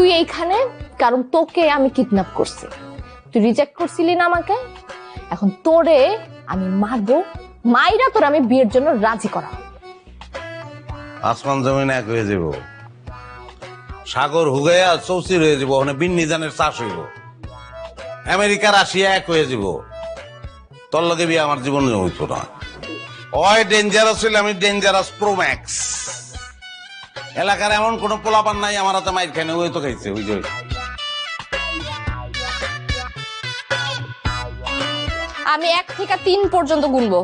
তুই এইখানে, কারণ তোকে আমি কিডন্যাপ করছি। তুই রিজেক্ট করছিলি না আমাকে, এখন তোরে আমি মারবো, মাইরা তোর আমি বিয়ের জন্য রাজি করা। আসমান জমিন এক হয়ে যাব সাগর, হুগাইয়া, চৌচির হয়ে যাব ওখানে বিন নিজানের চাষ হইব। আমেরিকা, রাশিয়া এক হয়ে যাব তোর লগে বিয়ে আমার জীবনে হইতো না। ওই ডেঞ্জারাস হইলে আমি ডেঞ্জারাস প্রোম্যাক্স এলাকার এমন কোন পোলাপান নাই আমার হাতে মাইর খাইনি ওই তো খাইছে ওই যে আমি এক থেকে তিন পর্যন্ত গুনবো।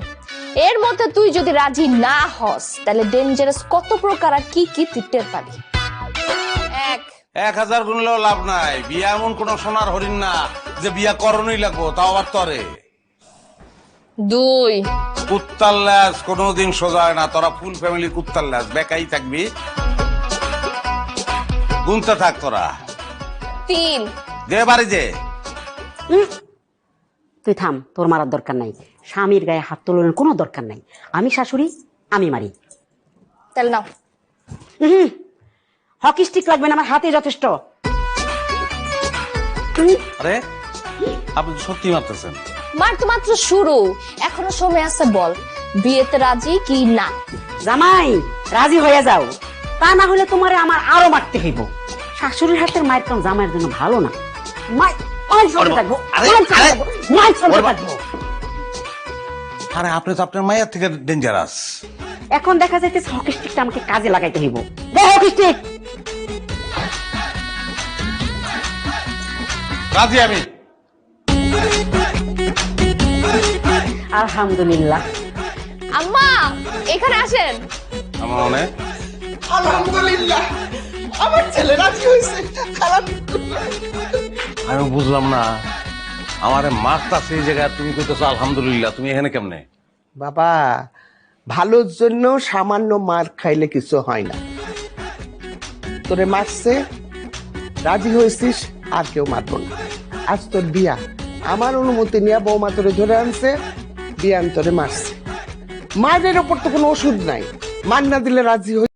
এর মধ্যে তুই যদি রাজি না হস তাহলে ডেঞ্জারাস কত প্রকার আর কি কি তুই টের পাবি? এক। এক হাজার গুনলেও লাভ নাই বিয়া এমন কোন সোনার হরিণ না যে বিয়া করণই লাগবো তাও আবার তরে। দুই। কুত্তার ল্যাস কোনোদিন সোজা হয় না তোরা ফুল ফ্যামিলি কুত্তার ল্যাস বেকাই থাকবি। গুনতে থাক তোরা। তিন। দে বাড়ি যে তুই থাম তোর মারার দরকার নাই। স্বামীর গায়ে হাত তোলনের কোনো দরকার নাই। আমি শাশুড়ি আমি মারি। তাহলে নাও। হকি স্টিক লাগবে না আমার হাতে যথেষ্ট। আরে আপনি সত্যি মারতেছেন। মার তো মাত্র শুরু। এখনও সময় আছে বল। বিয়েতে রাজি কি না? জামাই রাজি হয়ে যাও। তা না হলে তোমারে আমার আরও মারতে হইব। শাশুড়ির হাতের মায়ের কারণ জামাইয়ের জন্য ভালো না। আরে, আপনি তো আপনার মায়ের থেকে ডেঞ্জারাস এখন দেখা যাইতেছে হকি স্টিকটা আমাকে কাজে লাগাইতে হইব। দে হকি স্টিক রাজি আমি। আলহামদুলিল্লাহ। আম্মা এখানে আসেন। আমার মনে? আলহামদুলিল্লাহ। আমার ছেলে রাজি হয়েছে। খারাপ আমি বুঝলাম না। আমারে মারতাছে এই জায়গায়। তুমি কইতেছো আলহামদুলিল্লাহ। তুমি এখানে কেমনে? বাবা ভালোর জন্য সামান্য মার খাইলে কিছু হয় না। তোরে মারছে রাজি হয়েছিস আর কেউ মারবো না। আজ তোর বিয়া। আমার অনুমতি নিয়ে বৌমা তোরে ধরে আনছে বিয়ান তোরে মারছে। মায়ের ওপর তো কোনো ওষুধ নাই। মার না দিলে রাজি হই